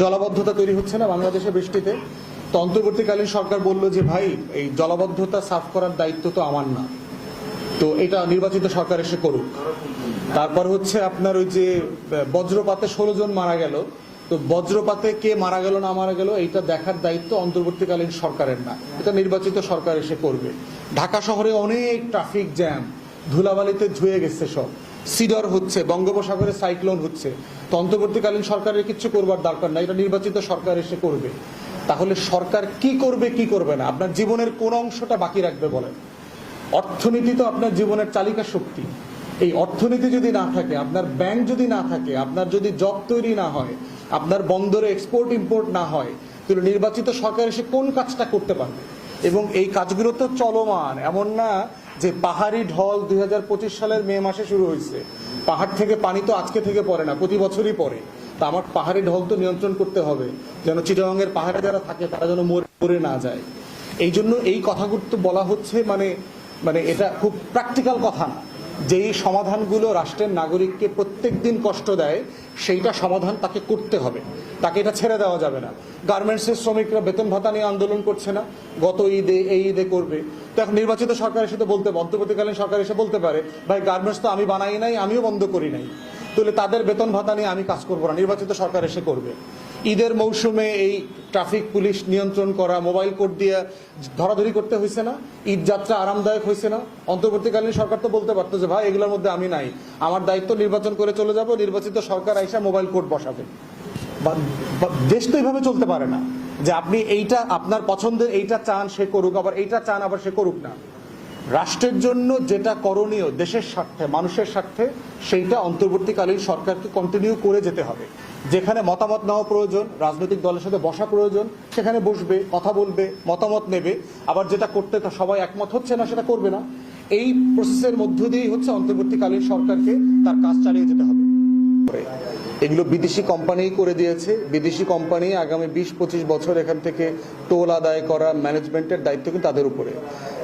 জলাবদ্ধতা তৈরি হচ্ছে না বাংলাদেশে বৃষ্টিতে। তো অন্তর্বর্তীকালীন সরকার বলল যে, ভাই, এই জলাবদ্ধতা সাফ করার দায়িত্ব তো আমার না। তো এটা নির্বাচিত সরকার এসে করুক। তারপর হচ্ছে আপনার ওই যে বজ্রপাতে ষোলো জন মারা গেল। তো বজ্রপাতে কে মারা গেল, না মারা গেল, এইটা দেখার দায়িত্ব অন্তর্বর্তীকালীন সরকারের না। এটা নির্বাচিত সরকার এসে করবে। ঢাকা শহরে অনেক ট্রাফিক জ্যাম। ধুলাবালিতে ধুয়ে গেছে সব। সিডর হচ্ছে, বঙ্গোপসাগরে সাইক্লোন হচ্ছে। তো অন্তর্বর্তীকালীন সরকারের কিছু করবার দরকার নাই, এটা নির্বাচিত সরকার এসে করবে। তাহলে সরকার কি করবে কি করবে না? আপনার জীবনের কোন অংশটা বাকি রাখবে বলেন। অর্থনীতি তো আপনার জীবনের চালিকা শক্তি। এই অর্থনীতি যদি না থাকে, আপনার ব্যাংক যদি না থাকে, আপনার যদি জব তৈরি না হয়, আপনার বন্দরে এক্সপোর্ট ইম্পোর্ট না হয়, তাহলে নির্বাচিত সরকার এসে কোন কাজটা করতে পারবে? এবং এই কাজগুলো তো চলমান, এমন না যে পাহাড়ি ঢল দুই হাজার পঁচিশ সালের মে মাসে শুরু হয়েছে। পাহাড় থেকে পানি তো আজকে থেকে পড়ে না, প্রতি বছরই পড়ে। তা আমার পাহাড়ি ঢল তো নিয়ন্ত্রণ করতে হবে, যেন চিটাগাংয়ের পাহাড়ে যারা থাকে তারা যেন মরে মরে না যায়। এই জন্য এই কথাগুলো তো বলা হচ্ছে মানে মানে এটা খুব প্র্যাকটিক্যাল কথা না। যেই সমাধানগুলো রাষ্ট্রের নাগরিককে প্রত্যেক দিন কষ্ট দেয়, সেইটা সমাধান তাকে করতে হবে। তাকে এটা ছেড়ে দেওয়া যাবে না। গার্মেন্টসের শ্রমিকরা বেতন ভাতা নিয়ে আন্দোলন করছে না, গত ঈদে, এই ঈদে করবে। তো এখন নির্বাচিত সরকার এসে তো বলতে অন্তর্বর্তীকালীন সরকার এসে বলতে পারে, ভাই, গার্মেন্টস তো আমি বানাই নাই, আমিও বন্ধ করি নাই। তাহলে তাদের বেতন ভাতা নিয়ে আমি কাজ করব না, নির্বাচিত সরকার এসে করবে। ঈদের মৌসুমে এই ট্রাফিক পুলিশ নিয়ন্ত্রণ করা, মোবাইল কোড দিয়ে ধরাধরি করতে হয়েছে না, ঈদ যাত্রা আরামদায়ক হয়েছে না? অন্তর্বর্তীকালীন সরকার তো বলতে পারতো যে, ভাই, এগুলোর মধ্যে আমি নাই। আমার দায়িত্ব নির্বাচন করে চলে যাব, নির্বাচিত সরকার আইসা মোবাইল কোড বসাবে। দেশ তো এইভাবে চলতে পারে না যে, আপনি এইটা আপনার পছন্দের এইটা চান সে করুক, আবার এইটা চান আবার সে করুক না। রাষ্ট্রের জন্য যেটা করণীয়, দেশের স্বার্থে, মানুষের স্বার্থে, সেইটা অন্তর্বর্তীকালীন সরকারকে কন্টিনিউ করে যেতে হবে। যেখানে মতামত নেওয়া প্রয়োজন, রাজনৈতিক দলের সাথে বসা প্রয়োজন, সেখানে বসবে, কথা বলবে, মতামত নেবে। আবার যেটা করতে তা সবাই একমত হচ্ছে না, সেটা করবে না। এই প্রসেসের মধ্য দিয়েই হচ্ছে অন্তর্বর্তীকালীন সরকারকে তার কাজ চালিয়ে যেতে হবে। এগুলো বিদেশি কোম্পানি করে দিয়েছে। বিদেশি কোম্পানি আগামী বিশ, পঁচিশ বছর এখান থেকে টোল আদায় করা ম্যানেজমেন্টের দায়িত্ব কিন্তু তাদের উপরে।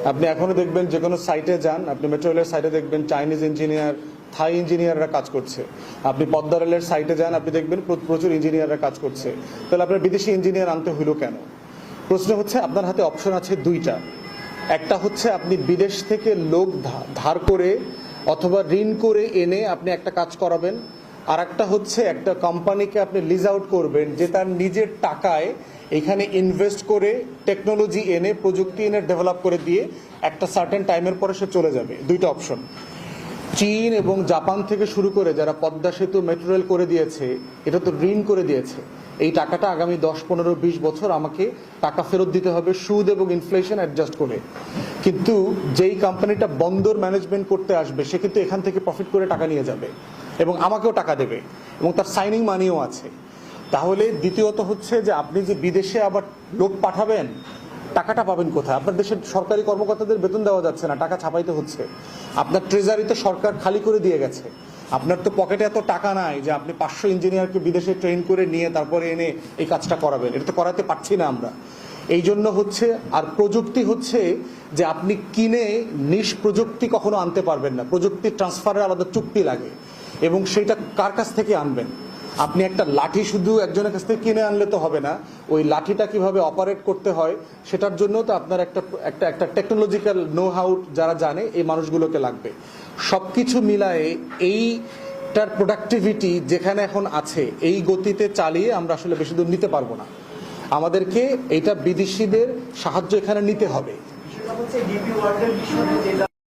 আপনি এখনও দেখবেন যে কোনো সাইটে যান, আপনি মেট্রো রেলের সাইটে দেখবেন চাইনিজ ইঞ্জিনিয়ার থাই ইঞ্জিনিয়াররা কাজ করছে। আপনি পদ্মা রেলের সাইটে যান, আপনি দেখবেন প্র- প্রচুর ইঞ্জিনিয়াররা কাজ করছে। তাহলে আপনার বিদেশি ইঞ্জিনিয়ার আনতে হইল কেন? প্রশ্ন হচ্ছে আপনার হাতে অপশন আছে দুইটা। একটা হচ্ছে আপনি বিদেশ থেকে লোক ধার করে অথবা ঋণ করে এনে আপনি একটা কাজ করাবেন। আর একটা হচ্ছে একটা কোম্পানিকে আপনি লিজ আউট করবেন যে তার নিজের টাকায় এখানে ইনভেস্ট করে টেকনোলজি এনে, প্রযুক্তি এনে ডেভেলপ করে দিয়ে একটা সার্টেন টাইমের পরে সে চলে যাবে। দুইটা অপশন চীন এবং জাপান থেকে শুরু করে যারা পদ্মা সেতু মেট্রো রেল করে দিয়েছে, এটা তো ঋণ করে দিয়েছে। এই টাকাটা আগামী দশ, পনেরো, বিশ বছর আমাকে টাকা ফেরত দিতে হবে সুদ এবং ইনফ্লেশন অ্যাডজাস্ট করে। কিন্তু যেই কোম্পানিটা বন্দর ম্যানেজমেন্ট করতে আসবে, সে কিন্তু এখান থেকে প্রফিট করে টাকা নিয়ে যাবে। এবং আমাকেও টাকা দেবে, এবং তার সাইনিং মানিও আছে। তাহলে দ্বিতীয়ত হচ্ছে যে আপনি যে বিদেশে আবার লোক পাঠাবেন, টাকাটা পাবেন কোথায়? আপনার দেশের সরকারি কর্মকর্তাদের বেতন দেওয়া যাচ্ছে না, টাকা ছাপাইতে হচ্ছে। আপনার ট্রেজারিতে সরকার খালি করে দিয়ে গেছে। আপনার তো পকেটে এত টাকা নাই যে আপনি পাঁচশো ইঞ্জিনিয়ারকে বিদেশে ট্রেন করে নিয়ে তারপরে এনে এই কাজটা করাবেন। এটা তো করাতে পারছি না আমরা। এই জন্য হচ্ছে, আর প্রযুক্তি হচ্ছে যে আপনি কিনে নিজ প্রযুক্তি কখনো আনতে পারবেন না। প্রযুক্তি ট্রান্সফারের আলাদা চুক্তি লাগে। এবং সেটা কার কাছ থেকে আনবেন? আপনি একটা লাঠি শুধু একজনের কাছ থেকে কিনে আনলে তো হবে না। ওই লাঠিটা কীভাবে অপারেট করতে হয়, সেটার জন্য তো আপনার একটা একটা একটা টেকনোলজিক্যাল নো হাউ যারা জানে, এই মানুষগুলোকে লাগবে। সব কিছু মিলায়ে এইটার প্রোডাক্টিভিটি যেখানে এখন আছে, এই গতিতে চালিয়ে আমরা আসলে বেশি দূর নিতে পারব না। আমাদেরকে এটা বিদেশিদের সাহায্য এখানে নিতে হবে।